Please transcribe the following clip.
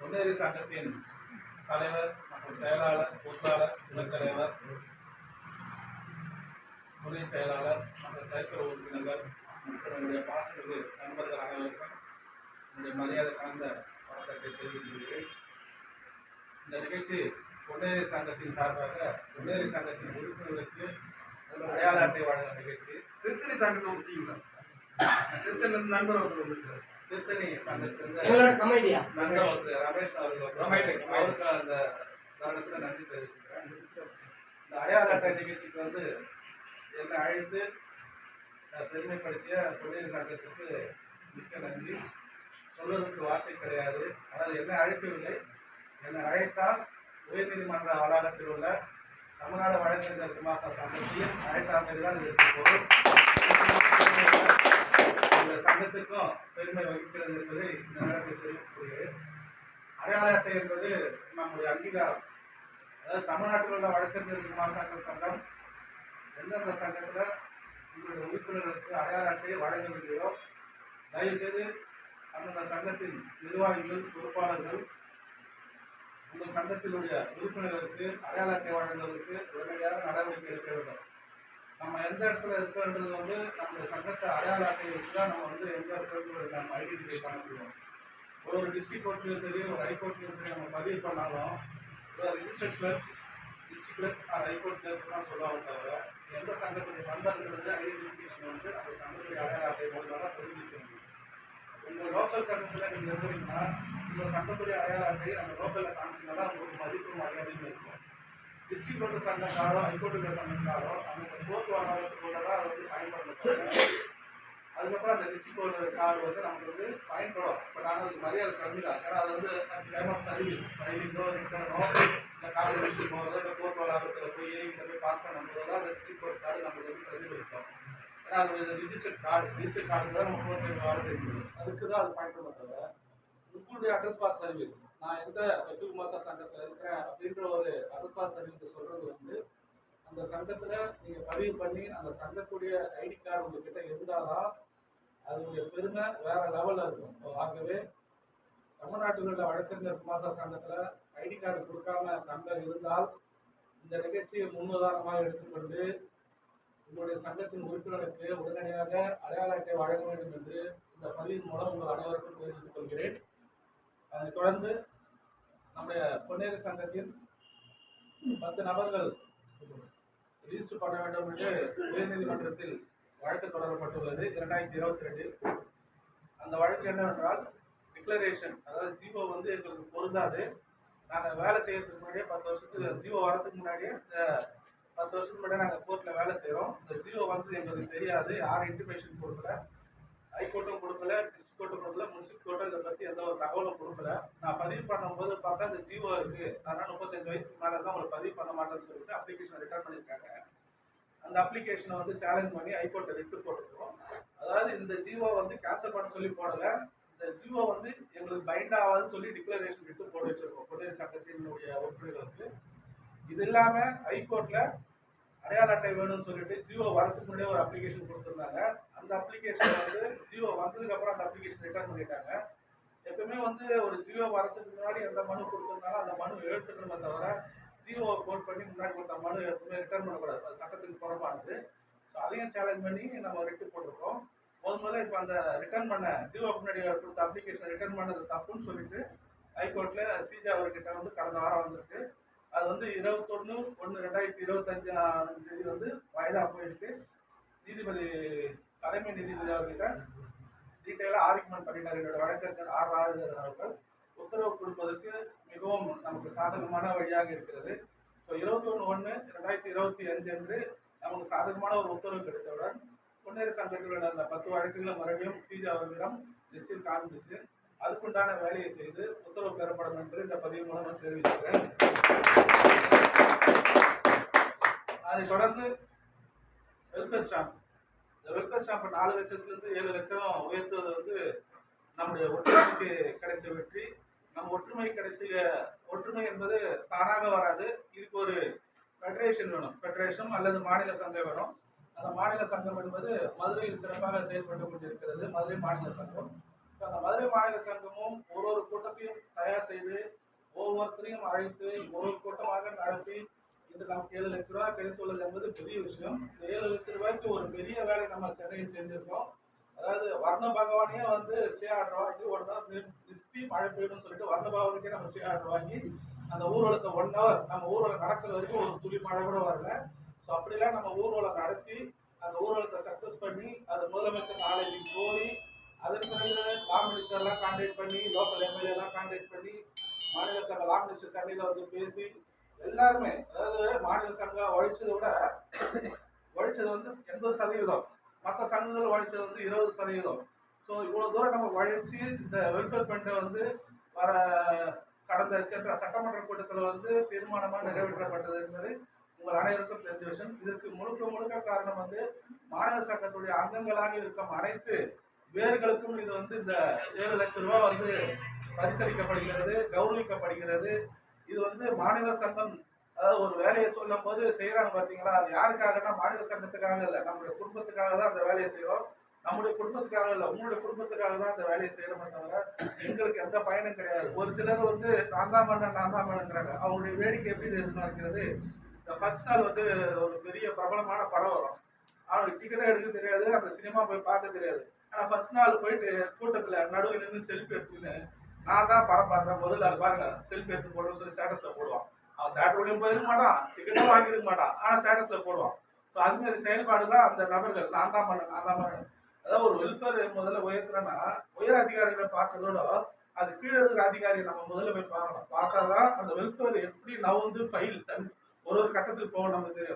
முன்னேறி சங்கத்தின் தலைவர் மற்றும் செயலாளர் பொருளாளர் துணைத்தலைவர் துணை செயலாளர் மற்றும் செயற்குழு உறுப்பினர்கள் மற்றும் என்னுடைய பாசமிகு நண்பர்கள் அனைவருக்கும் என்னுடைய மரியாதை கலந்த வணக்கத்தை தெரிவித்துள்ளேன் இந்த நிகழ்ச்சி பொன்னேரி சங்கத்தின் சார்பாக பொன்னேரி சங்கத்தின் உறுப்பினர்களுக்கு ஒரு அடையாள அட்டை வழங்கும் நிகழ்ச்சி. திருத்தணி தாண்டி விட்டீங்களா திருத்தணி நண்பர் ஒருத்தர் வந்திருக்காரு திருத்தணி சங்கத்திலிருந்து எங்களோட நண்பர் ஒருத்தர் ரமேஷ் அவர்கள். அவருக்கு அந்த தருணத்தில் நன்றி தெரிவிச்சுக்கிறேன். இந்த அடையாள அட்டை நிகழ்ச்சிக்கு வந்து என்னை அழைத்து பெருமைப்படுத்திய தொழில் சங்கத்துக்கு மிக்க நன்றி. சொல்வதற்கு வார்த்தை கிடையாது. அதாவது என்னை அழைக்கவில்லை. என்னை அழைத்தால் உயர்நீதிமன்ற வளாகத்தில் உள்ள தமிழ்நாடு வழக்கறிஞர் குமாசா சங்கத்தையும் அழைத்தால் தான் இதற்கு பொருள் இந்த சங்கத்திற்கும் பெருமை வகிக்கிறது என்பதை இந்த நேரத்தில் தெரிவிக்கக்கூடியது. அடையாள அட்டை என்பது நம்முடைய அங்கீகாரம். அதாவது தமிழ்நாட்டில் உள்ள வழக்கறிஞர் குமார் சங்கம் சங்கம் எந்தெந்த சங்கத்தில் உங்களுடைய உறுப்பினர்களுக்கு அடையாள அட்டையை வழங்கவில்லையோ தயவுசெய்து அந்தந்த சங்கத்தின் நிர்வாகிகள் பொறுப்பாளர்கள் உங்கள் சங்கத்தினுடைய உறுப்பினர்களுக்கு அடையாள அட்டை வழங்குவதற்கு உடனடியாக நடவடிக்கை எடுக்க வேண்டும். நம்ம எந்த இடத்துல இருக்கிறன்றது வந்து நம்ம சங்கத்தை அடையாள அட்டையை வச்சு தான் நம்ம வந்து எந்த இடத்துல நம்ம ஐடென்டிஃபை பண்ண முடியும் ஒரு ஒரு டிஸ்ட்ரிக்ட் கோர்ட்லேயும் சரி ஒரு ஹைகோர்ட்லேயும் சரி நம்ம பதிவு பண்ணாலும் ஒரு clerk district clerk or high court clerk தான் சொல்லுவாங்க தவிர எந்த சங்கத்துடைய நண்பர்களுடைய ஐடென்டிஃபிகேஷன் வந்து அந்த சங்கத்துடைய அடையாள அட்டை மூலமாக தான் தெரிஞ்சுக்க முடியும். உங்கள் லோக்கல் சங்கத்தில் நீங்கள் இருந்தீங்கன்னா உங்கள் சங்கத்துடைய அடையாள அட்டையை நம்ம லோக்கலில் காமிச்சிங்கன்னா தான் உங்களுக்கு மதிப்பு மரியாதையும் இருக்கும். டிஸ்ட்ரிக்ட் கோர்ட்டு சங்கம் காரோ ஹைகோர்ட்டு சங்கம் அந்த கோர்ட் வாங்குறதுக்குள்ள தான் அதை வந்து பயன்படுத்த அதுக்கப்புறம் அந்த டிஸ்ட்ரிக்ட் கோர்ட் கார்டு வந்து நமக்கு வந்து பயன்படும். பட் ஆனால் அதுக்கு மரியாதை கம்மி தான். ஏன்னா அது வந்து டைம் ஆஃப் சர்வீஸ் ஃபைலிங்கோ ரிட்டர்னோ இந்த கார்டு எடுத்து போகிறதோ இந்த கோர்ட் வளாகத்தில் போய் இங்கே போய் பாஸ் பண்ணும்போது தான் அந்த டிஸ்ட்ரிக்ட் கோர்ட் கார்டு நமக்கு வந்து பிரதிபலிக்கும். ஏன்னா அது ரிஜிஸ்டர்ட் கார்டு ரிஜிஸ்டர்ட் கார்டு தான் நம்ம கோர்ட் வேலை செய்ய முடியும். அதுக்கு தான் அது பயன்படுத்த உங்களுடைய அட்ரஸ் பார் சர்வீஸ் நான் எந்த வெற்றி சார் சங்கத்தில் இருக்கிறேன் அப்படின்ற ஒரு அட்ரஸ் பார் சர்வீஸை சொல்கிறது வந்து அந்த சங்கத்தில் நீங்கள் பதிவு பண்ணி அந்த சங்கத்துடைய ஐடி கார்டு உங்ககிட்ட இருந்தாதான் அதனுடைய பெருமை வேற லெவலில் இருக்கும். ஆகவே தமிழ்நாட்டில் உள்ள வழக்கறிஞர் மாசா சங்கத்தில் ஐடி கார்டு கொடுக்காம சங்கம் இருந்தால் இந்த நிகழ்ச்சியை முன்னுதாரணமாக எடுத்துக்கொண்டு உங்களுடைய சங்கத்தின் உறுப்பினருக்கு உடனடியாக அடையாள அட்டை வழங்க வேண்டும் என்று இந்த பதிவின் மூலம் உங்கள் அனைவருக்கும் தெரிவித்துக் கொள்கிறேன். அதைத் தொடர்ந்து நம்முடைய பொன்னேறு சங்கத்தின் பத்து நபர்கள் ரிஜிஸ்டர் பண்ண வேண்டும் என்று உயர்நீதிமன்றத்தில் வழக்கு தொடரப்பட்டுள்ளது. இரண்டாயிரத்தி இருபத்தி ரெண்டில் அந்த வழக்கு என்னவென்றால் டிக்ளரேஷன் அதாவது ஜீவோ வந்து எங்களுக்கு பொருந்தாது. நாங்கள் வேலை செய்யறதுக்கு முன்னாடியே பத்து வருஷத்துக்கு ஜீவோ வரதுக்கு முன்னாடியே இந்த பத்து வருஷத்துக்கு முன்னாடியே நாங்கள் கோர்ட்டில் வேலை செய்கிறோம் இந்த ஜீவோ வந்து எங்களுக்கு தெரியாது யாரும் இன்டிமேஷன் கொடுக்கல. ஹைகோர்ட்டும் கொடுக்கல டிஸ்ட்ரிக் கோர்ட்டும் கொடுக்கல முனிசிபல் கோர்ட்டும் இதை பற்றி எந்த ஒரு தகவலும் கொடுக்கல. நான் பதிவு பண்ணும்போது பார்த்தா இந்த ஜீவோ இருக்கு. அதனால் முப்பத்தஞ்சு வயசுக்கு மேலே தான் உங்களை பதிவு பண்ண மாட்டேன்னு சொல்லிட்டு அப்ளிகேஷன் ரிட்டர்ன் பண்ணியிருக்காங்க. அந்த அப்ளிகேஷனை வந்து சேலஞ்ச் பண்ணி ஹைகோர்ட்டை ரிட்டு போட்டிருக்கோம். அதாவது இந்த ஜீவோ வந்து கேன்சல் பண்ண சொல்லி போடல. இந்த ஜீவோ வந்து எங்களுக்கு பைண்ட் ஆகாதுன்னு சொல்லி டிக்ளரேஷன் விட்டு போட்டு வச்சிருக்கோம். பொன்னிய சங்கத்தினுடைய ஒப்புகளுக்கு இது இல்லாமல் ஹைகோர்ட்டில் அடையாள அட்டை வேணும்னு சொல்லிட்டு ஜியோ வரதுக்கு முன்னாடியே ஒரு அப்ளிகேஷன் கொடுத்துருந்தாங்க. அந்த அப்ளிகேஷன் வந்து ஜியோ வந்ததுக்கு அப்புறம் அந்த அப்ளிகேஷன் ரிட்டர்ன் பண்ணிட்டாங்க. எப்பவுமே வந்து ஒரு ஜியோ வரதுக்கு முன்னாடி எந்த மனு கொடுத்துருந்தாலும் அந்த மனு எடுத்துக்கணுமே தவிர ஜியோவை கோட் பண்ணி முன்னாடி கொடுத்த மனு எப்பவுமே ரிட்டர்ன் பண்ணக்கூடாது. அது சட்டத்துக்கு புறம்பானது. ஸோ அதையும் சேலஞ்ச் பண்ணி நம்ம ரிட்டு போட்டிருக்கோம். முதல் முதல்ல இப்போ அந்த ரிட்டர்ன் பண்ண ஜியோ முன்னாடி கொடுத்த அப்ளிகேஷன் ரிட்டர்ன் பண்ணது தப்புன்னு சொல்லிட்டு ஹைகோர்ட்டில் சிஜா அவர்கிட்ட வந்து கடந்த வாரம் வந்திருக்கு. அது வந்து இருபத்தொன்று ஒன்று ரெண்டாயிரத்தி இருபத்தஞ்சாம் தேதி வந்து வயதாக போயிருக்கு. நீதிபதி தலைமை நீதிபதி அவர்கிட்ட டீட்டெயிலாக ஆர்குமெண்ட் பண்ணிட்டார். என்னோட வழக்கறிஞர் ஆர் ராஜேந்திரன் அவர்கள். உத்தரவு கொடுப்பதற்கு மிகவும் நமக்கு சாதகமான வழியாக இருக்கிறது. ஸோ இருபத்தொன்று ஒன்று ரெண்டாயிரத்தி இருபத்தி அஞ்சு அன்று நமக்கு சாதகமான ஒரு உத்தரவு கிடைத்தவுடன் பொன்னேறு சங்கத்திலோட அந்த பத்து வழக்குகளை மறுபடியும் சிஜி அவர்களிடம் லிஸ்டில் காண்பிச்சு அதுக்குண்டான வேலையை செய்து உத்தரவு பெறப்படும் என்று இந்த பதிவு மூலம் நான் தெரிவிக்கிறேன் அதைத் தொடர்ந்து வெல்ஃபேர் ஸ்டாம்ப் இந்த வெல்ஃபேர் ஸ்டாம்ப் நாலு லட்சத்துலேருந்து ஏழு லட்சம் உயர்த்துவது வந்து நம்முடைய ஒற்றுமைக்கு கிடைச்ச வெற்றி. நம்ம ஒற்றுமை கிடைச்ச ஒற்றுமை என்பது தானாக வராது. இதுக்கு ஒரு ஃபெடரேஷன் வேணும். ஃபெடரேஷன் அல்லது மாநில சங்கம் வேணும். அந்த மாநில சங்கம் என்பது மதுரையில் சிறப்பாக செயல்பட்டு கொண்டிருக்கிறது. மதுரை மாநில சங்கம். அந்த மதுரை மாநில சங்கமும் ஒரு ஒரு கூட்டத்தையும் தயார் செய்து ஒவ்வொருத்தரையும் அழைத்து ஒரு கூட்டமாக நடத்தி இன்று நமக்கு ஏழு லட்ச ரூபாய் கிடைத்துள்ளது என்பது பெரிய விஷயம். இந்த ஏழு லட்ச ரூபாய்க்கு ஒரு பெரிய வேலை நம்ம சென்னையில் செஞ்சிருக்கோம். அதாவது வர்ண பகவானே வந்து ஸ்டே ஆர்டர் வாங்கி ஒரு நாள் நிறுத்தி மழை பெய்யும்னு சொல்லிட்டு வர்ண பகவானுக்கே நம்ம ஸ்டே ஆர்டர் வாங்கி அந்த ஊர்வலத்தை ஒன் ஹவர் நம்ம ஊர்வலம் நடக்கிற வரைக்கும் ஒரு துளி மழை கூட வரல. ஸோ அப்படிலாம் நம்ம ஊர்வலம் நடத்தி அந்த ஊர்வலத்தை சக்ஸஸ் பண்ணி அது முதலமைச்சர் நாளைக்கு போய் அதன் பிறகு லா மினிஸ்டர்லாம் கான்டாக்ட் பண்ணி லோக்கல் எம்எல்ஏலாம் கான்டாக்ட் பண்ணி மாநில சங்க லா மினிஸ்டர் சென்னையில் வந்து பேசி எல்லாருமே அதாவது மாநில சங்கம் ஒழிச்சதை விட ஒழிச்சது வந்து எண்பது சதவீதம். மற்ற சங்கங்கள் ஒழிச்சது வந்து இருபது சதவீதம். ஸோ இவ்வளோ தூரம் நம்ம ஒழிச்சு இந்த வெல்ஃபேர் ஃபண்டை வந்து வர கடந்த சென்ற சட்டமன்ற கூட்டத்தில் வந்து தீர்மானமாக நிறைவேற்றப்பட்டது என்பது உங்கள் அனைவருக்கும் தெரிஞ்ச விஷயம். இதற்கு முழுக்க முழுக்க காரணம் வந்து மாநில சங்கத்துடைய அங்கங்களாக இருக்கும் அனைத்து வேர்களுக்கும் இது வந்து இந்த ஏழு லட்சம் ரூபாய் வந்து பரிசளிக்கப்படுகிறது கௌரவிக்கப்படுகிறது. இது வந்து மாநில சங்கம் அதாவது ஒரு வேலையை சொல்லும் போது செய்யறாங்க பார்த்தீங்களா அது யாருக்காகனா மாநில சங்கத்துக்காக இல்லை நம்முடைய குடும்பத்துக்காக தான் அந்த வேலையை செய்யறோம் நம்முடைய குடும்பத்துக்காக இல்லை உங்களுடைய குடும்பத்துக்காக தான் அந்த வேலையை செய்யறோம் தவிர எங்களுக்கு எந்த பயனும் கிடையாது. ஒரு சிலர் வந்து நான் தான் பண்ண நான் தான் பண்ணுங்கிறாங்க. அவங்களுடைய வேடிக்கை எப்படி எதிர்பார்க்கிறது இந்த ஃபர்ஸ்ட் நாள் வந்து ஒரு பெரிய பிரபலமான படம் வரும். அவனுக்கு டிக்கெட்டே எடுக்க தெரியாது அந்த சினிமா போய் பார்க்க தெரியாது. ஆனா ஃபர்ஸ்ட் நாள் போயிட்டு கூட்டத்துல நடுவில் நின்று செல்ஃபி எடுத்துக்கின்னு நான் தான் படம் பார்த்தேன். முதல்ல அது பாருங்க செல்ஃபி எடுத்து போடுன்னு சொல்லி ஸ்டேட்டஸ்ல போடுவான். அவன் தேட்டருடையும் போயிருக்க மாட்டான் டிக்கெட்டும் வாங்கியிருக்க மாட்டான். ஆனா ஸ்டேட்டஸ்ல போடுவான். ஸோ அதுமாரி செயல்பாடு தான் அந்த நபர்கள் நான் தான் பண்ணேன் நான் தான் பண்ணேன் அதாவது ஒரு வெல்ஃபேர் முதல்ல உயர்த்துறேன்னா உயர் அதிகாரிகளை பார்க்கறதோட அது கீழே இருக்கிற அதிகாரியை நம்ம முதல்ல போய் பார்க்கணும். பார்த்தாதான் அந்த வெல்ஃபேர் எப்படி நவுந்து ஃபைல் தன் ஒரு ஒரு கட்டத்துக்கு போகணும் நமக்கு தெரியும்.